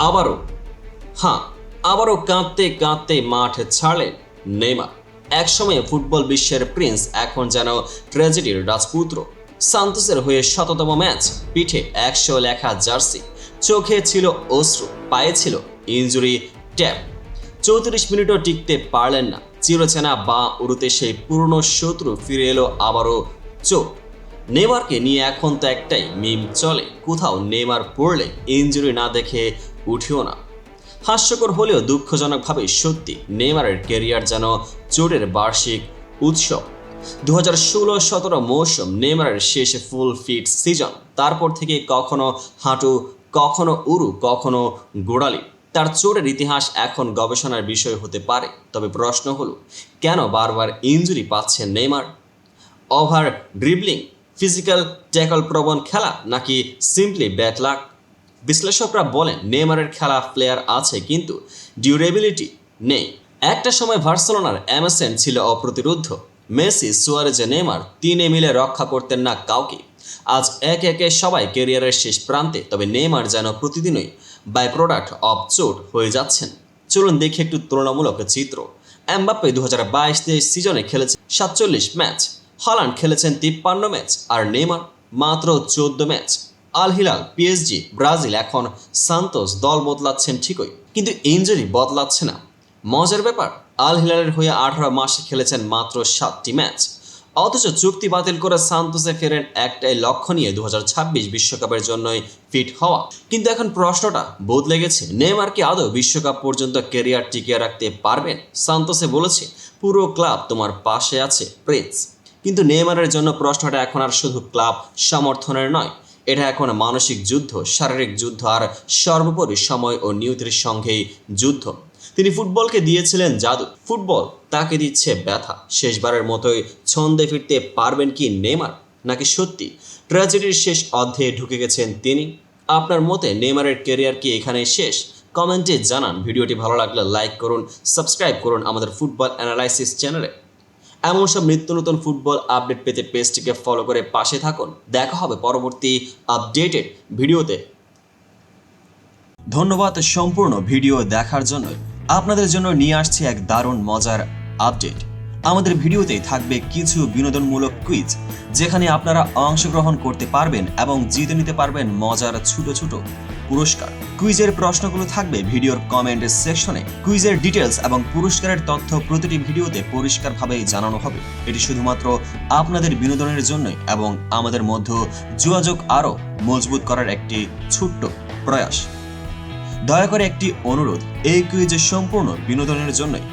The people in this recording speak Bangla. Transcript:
আবারও হ্যাঁ আবারও কাঁদতে কাঁদতে মাঠ ছাড়লেন নেইমার। একসময়ে ফুটবল বিশ্বের প্রিন্স, এখন যেন ট্র্যাজেডির রাজপুত্র। সান্তোসের হয়ে শততম ম্যাচ, পিঠে একশো লেখা জার্সি। চোখে ছিল অশ্রু, পায়ে ছিল ইঞ্জুরি ট্যাপ। চৌত্রিশ মিনিটও টিকতে পারলেন না। চিরচেনা বা উড়ুতে সেই পুরনো শত্রু ফিরে এলো আবারও চোখ। নেমারকে নিয়ে এখন তো একটাই মিম চলে। কোথাও নেমার পড়লে ইঞ্জুরি না দেখে উঠিও না। হাস্যকর হলেও দুঃখজনকভাবে সত্যি নেমারের কেরিয়ার যেন চোটের বার্ষিক উৎসব। দু হাজার ষোলো সতেরো মৌসুম নেমারের শেষ ফুল ফিট সিজন। তারপর থেকে কখনো হাঁটু, কখনো উরু, কখনো গোড়ালি। তার চোটের ইতিহাস এখন গবেষণার বিষয় হতে পারে। তবে প্রশ্ন হলো, কেন বারবার ইঞ্জুরি পাচ্ছেন Neymar? Over dribbling physical tackle প্রবণ খেলা নাকি সিম্পলি ব্যাট লাক? বিশ্লেষকরা বলেন, নেইমারের খেলা প্লেয়ার আছে কিন্তু ডিউরেবিলিটি নেই। একটা সময় ভার্সেলোনার এমএসএন ছিল অপ্রতিরোধ্য। মেসি, সুয়ারেজ নেইমার তিনে মিলে রক্ষা করতেন না কাউকে। আজ একে একে সবাই কেরিয়ারের শেষ প্রান্তে, তবে নেইমার যেন প্রতিদিনই বাই প্রোডাক্ট অফ চোট হয়ে যাচ্ছেন। চলুন দেখি একটু তুলনামূলক চিত্র। এমবাপ্পে দু হাজার বাইশ তেইশ সিজনে খেলেছে সাতচল্লিশ ম্যাচ হল্যান্ড খেলেছেন তিপ্পান্ন ম্যাচ আর নেইমার মাত্র চোদ্দ match. Al Hilal PSG Brazil এখন সান্তোস দল বদলাচ্ছেন ঠিকই, কিন্তু ইঞ্জুরি বদলাচ্ছে না। মজার ব্যাপার, আল হিলালের হয়ে আঠারো মাসে খেলেছেন মাত্র সাতটি ম্যাচ। অথচ চুক্তি বাতিল করে সান্তোসে ফেরেন একটাই লক্ষ্য নিয়ে দু বিশ্বকাপের জন্যই ফিট হওয়া। কিন্তু এখন প্রশ্নটা, বদলে গেছে? নেমার কি আদৌ বিশ্বকাপ পর্যন্ত ক্যারিয়ার টিকিয়ে রাখতে পারবেন? সান্তোসে বলেছে, পুরো ক্লাব তোমার পাশে আছে, প্রিন্স। কিন্তু নেইমারের জন্য প্রশ্নটা এখন আর শুধু ক্লাব সমর্থনের নয়। এটা এখন মানসিক যুদ্ধ, শারীরিক যুদ্ধ আর সর্বোপরি সময় ও নিয়তির সঙ্গেই যুদ্ধ। তিনি ফুটবলকে দিয়েছিলেন জাদু। ফুটবল তাকে দিচ্ছে ব্যথা। শেষবারের মতোই ছন্দে ফিরতে পারবেন কি নেইমার? নাকি সত্যি? ট্র্যাজেডির শেষ অধ্যায়ে ঢুকে গেছেন তিনি। আপনার মতে নেইমারের কেরিয়ার কি এখানে শেষ? কমেন্টে জানান। ভিডিওটি ভালো লাগলে লাইক করুন, সাবস্ক্রাইব করুন আমাদের ফুটবল অ্যানালাইসিস চ্যানেলে। এমন সব নিত্য নতুন ফুটবল আপডেট পেতে পেজটিকে ফলো করে পাশে থাকুন। দেখা হবে পরবর্তী আপডেটেড ভিডিওতে। ধন্যবাদ সম্পূর্ণ ভিডিও দেখার জন্য আপনাদের জন্য নিয়ে আসছে এক দারুণ মজার আপডেট আমাদের ভিডিওতেই থাকবে কিছু বিনোদনমূলক কুইজ যেখানে আপনারা অংশগ্রহণ করতে পারবেন এবং জিতে নিতে পারবেন মজার ছোট ছোট পুরস্কার। কুইজের প্রশ্নগুলো থাকবে ভিডিওর কমেন্ট সেকশনে কুইজের ডিটেলস এবং পুরস্কারের তথ্য প্রতিটি ভিডিওতে পরিষ্কারভাবে জানানো হবে। এটি শুধুমাত্র আপনাদের বিনোদনের জন্যই এবং আমাদের মধ্যে যোগাযোগ আরও মজবুত করার একটি ছোট্ট প্রয়াস। দয়া করে একটি অনুরোধ, এই কুইজের সম্পূর্ণ বিনোদনের জন্যই।